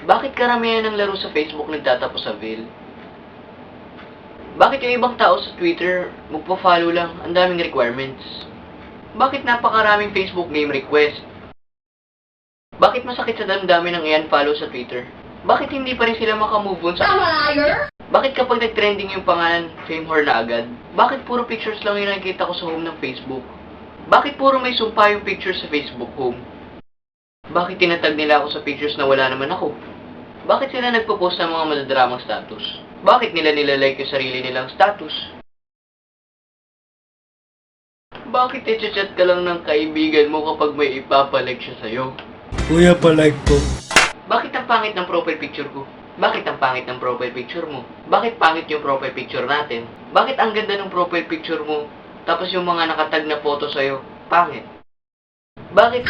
Bakit karamihan ng laro sa Facebook nagtatapos sa veil? Bakit yung ibang tao sa Twitter, magpa-follow lang, ang daming requirements? Bakit napakaraming Facebook game request? Bakit masakit sa damdamin ng iyan follow sa Twitter? Bakit hindi pa rin sila makamove on sa... Bakit kapag nag-trending yung pangalan, fame whore na agad? Bakit puro pictures lang yung nakikita ko sa home ng Facebook? Bakit puro may sumpa yung pictures sa Facebook home? Bakit tinatag nila ako sa pictures na wala naman ako? Bakit sila nagpo-post ng mga madadramang status? Bakit nila nilalike yung sarili nilang status? Bakit i-chat ka lang ng kaibigan mo kapag may ipapalike siya sa'yo? Kuya, palike po. Bakit ang pangit ng profile picture ko? Bakit ang pangit ng profile picture mo? Bakit pangit yung profile picture natin? Bakit ang ganda ng profile picture mo? Tapos yung mga nakatag na photo sa'yo, pangit. Bakit?